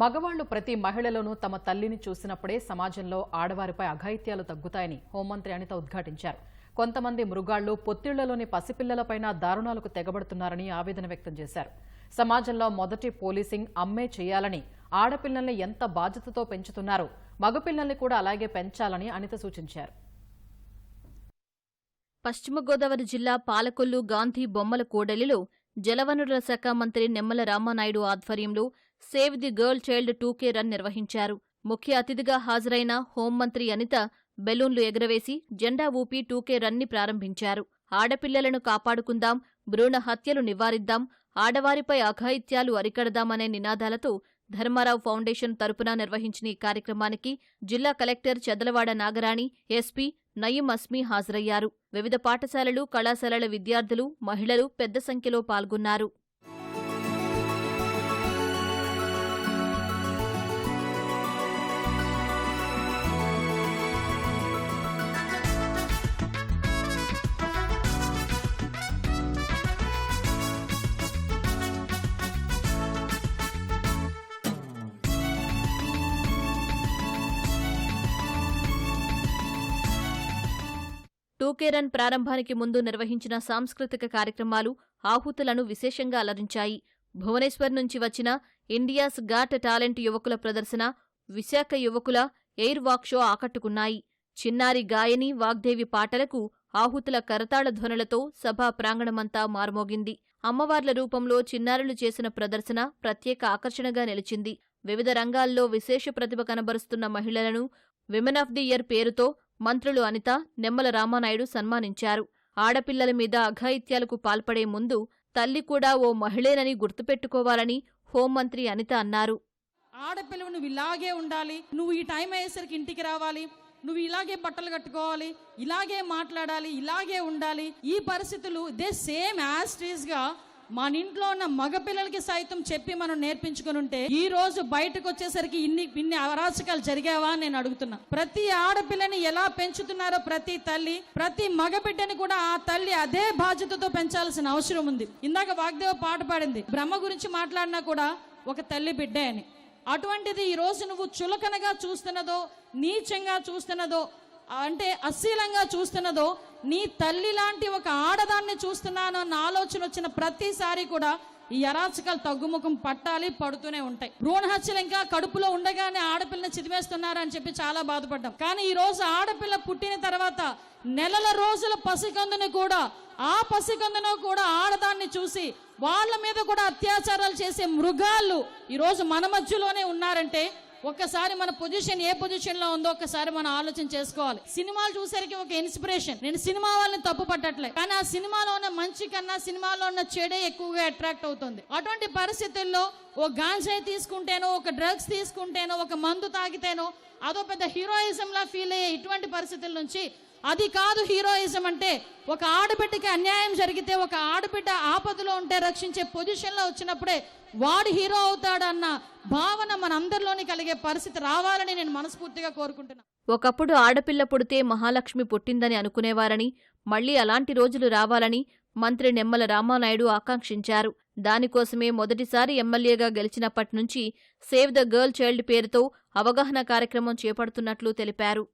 మగవాళ్ళు ప్రతి మహిళలోనూ తమ తల్లిని చూసినప్పుడే సమాజంలో ఆడవారిపై అఘాయిత్యాలు తగ్గుతాయని హోంమంత్రి అనిత ఉద్ఘాటించారు. కొంతమంది మృగాళ్ళు పొత్తిళ్ళలోని పసిపిల్లలపైన దారుణాలకు తెగబడుతున్నారని ఆవేదన వ్యక్తం చేశారు. సమాజంలో మొదటి పోలీసింగ్ అమ్మే చేయాలని ఆడపిల్లల్ని ఎంత బాధ్యతతో పెంచుతున్నారో మగపిల్లల్ని కూడా అలాగే పెంచాలని అనిత సూచించారు. పశ్చిమ గోదావరి జిల్లా పాలకొల్లు గాంధీ బొమ్మల కూడలిలో జలవనరుల శాఖ మంత్రి నిమ్మల రామానాయుడు ఆధ్వర్యంలో save the girl child two K run నిర్వహించారు. ముఖ్య అతిథిగా హాజరైన హోంమంత్రి అనిత బెలూన్లు ఎగరవేసి జెండా ఊపి టూకే రన్ని ప్రారంభించారు. ఆడపిల్లలను కాపాడుకుందాం భ్రూణ హత్యలు నివారిద్దాం ఆడవారిపై అఘాయిత్యాలు అరికడదామనే నినాదాలతో ధర్మారావు ఫౌండేషన్ తరపున నిర్వహించిన ఈ కార్యక్రమానికి జిల్లా కలెక్టర్ చెదలవాడ నాగరాణి ఎస్పీ నయీం అస్మీ హాజరయ్యారు. వివిధ పాఠశాలలు కళాశాలల విద్యార్థులు మహిళలు పెద్ద సంఖ్యలో పాల్గొన్నారు. టూకే ప్రారంభానికి ముందు నిర్వహించిన సాంస్కృతిక కార్యక్రమాలు ఆహుతులను విశేషంగా అలరించాయి. భువనేశ్వర్ నుంచి వచ్చిన ఇండియాస్ గాట్ టాలెంట్ యువకుల ప్రదర్శన విశాఖ యువకుల ఎయిర్ వాక్ షో ఆకట్టుకున్నాయి. చిన్నారి గాయని వాగ్దేవి పాటలకు ఆహుతుల కరతాళ ధ్వనులతో సభా ప్రాంగణమంతా మార్మోగింది. అమ్మవార్ల రూపంలో చిన్నారులు చేసిన ప్రదర్శన ప్రత్యేక ఆకర్షణగా నిలిచింది. వివిధ రంగాల్లో విశేష ప్రతిభ కనబరుస్తున్న మహిళలను విమెన్ ఆఫ్ ది ఇయర్ పేరుతో మంత్రులు అనిత నెమ్మల రామానాయుడు సన్మానించారు. ఆడపిల్లల మీద అఘాయిత్యాలకు పాల్పడే ముందు తల్లి కూడా ఓ మహిళేనని గుర్తుపెట్టుకోవాలని హోంమంత్రి అనిత అన్నారు. ఆడపిల్లవు నువ్వు ఇలాగే ఉండాలి నువ్వు ఈ టైం అయ్యేసరికి ఇంటికి రావాలి నువ్వు ఇలాగే బట్టలు కట్టుకోవాలి ఇలాగే మాట్లాడాలి ఇలాగే ఉండాలి ఈ పరిస్థితులు ఇదే సేమ్ యాస్టీస్గా మన ఇంట్లో ఉన్న మగపిల్లలకి సైతం చెప్పి మనం నేర్పించుకుని ఉంటే ఈ రోజు బయటకు వచ్చేసరికి ఇన్ని ఇన్ని అరాచకాలు జరిగావా అని నేను అడుగుతున్నా. ప్రతి ఆడపిల్లని ఎలా పెంచుతున్నారో ప్రతి తల్లి ప్రతి మగబిడ్డని కూడా ఆ తల్లి అదే బాధ్యతతో పెంచాల్సిన అవసరం ఉంది. ఇందాక వాగ్దేవ పాట పాడింది బ్రహ్మ గురించి మాట్లాడినా కూడా ఒక తల్లి బిడ్డే అని. అటువంటిది ఈ రోజు నువ్వు చులకనగా చూస్తున్నదో నీచంగా చూస్తున్నదో అంటే అశ్లీలంగా చూస్తున్నదో నీ తల్లి లాంటి ఒక ఆడదాన్ని చూస్తున్నాను అన్న ఆలోచన వచ్చిన ప్రతిసారి కూడా ఈ అరాచకాలు తగ్గుముఖం పట్టాలి పడుతూనే ఉంటాయి. భ్రూణ హత్యలు ఇంకా కడుపులో ఉండగానే ఆడపిల్లని చిదివేస్తున్నారు అని చెప్పి చాలా బాధపడ్డాం. కానీ ఈ రోజు ఆడపిల్ల పుట్టిన తర్వాత నెలల రోజుల పసికందుని కూడా ఆ పసికందును కూడా ఆడదాన్ని చూసి వాళ్ళ మీద కూడా అత్యాచారాలు చేసే మృగాళ్ళు ఈరోజు మన మధ్యలోనే ఉన్నారంటే ఒక్కసారి మన పొజిషన్ ఏ పొజిషన్లో ఉందో ఒక్కసారి మనం ఆలోచన చేసుకోవాలి. సినిమాలు చూసరికి ఒక ఇన్స్పిరేషన్. నేను సినిమా వాళ్ళని తప్పు పట్టట్లే. కానీ ఆ సినిమాలో ఉన్న మంచి కన్నా సినిమాలో ఉన్న చెడే ఎక్కువగా అట్రాక్ట్ అవుతుంది. అటువంటి పరిస్థితుల్లో ఓ గాంజాయి తీసుకుంటేనో ఒక డ్రగ్స్ తీసుకుంటేనో ఒక మందు తాగితేనో అదో పెద్ద హీరోయిజం లా ఫీల్ అయ్యే ఇటువంటి పరిస్థితుల నుంచి అది కాదు హీరోయిజం అంటే ఒక ఆడబిడ్డకి అన్యాయం జరిగితే ఒక ఆడబిడ్డ ఆపదలో ఉంటే రక్షించే పొజిషన్లో వచ్చినప్పుడే వాడు హీరో అవుతాడన్న భావన మనందరిలోని కలిగే పరిస్థితి రావాలని నేను మనస్ఫూర్తిగా కోరుకుంటున్నాను ఒకప్పుడు ఆడపిల్ల పుడితే మహాలక్ష్మి పుట్టిందని అనుకునేవారని మళ్ళీ అలాంటి రోజులు రావాలని మంత్రి నెమ్మల రామానాయుడు ఆకాంక్షించారు. దానికోసమే మొదటిసారి ఎమ్మెల్యేగా గెలిచినప్పటి నుంచి సేవ్ ద గర్ల్ చైల్డ్ పేరుతో అవగాహన కార్యక్రమం చేపడుతున్నట్లు తెలిపారు.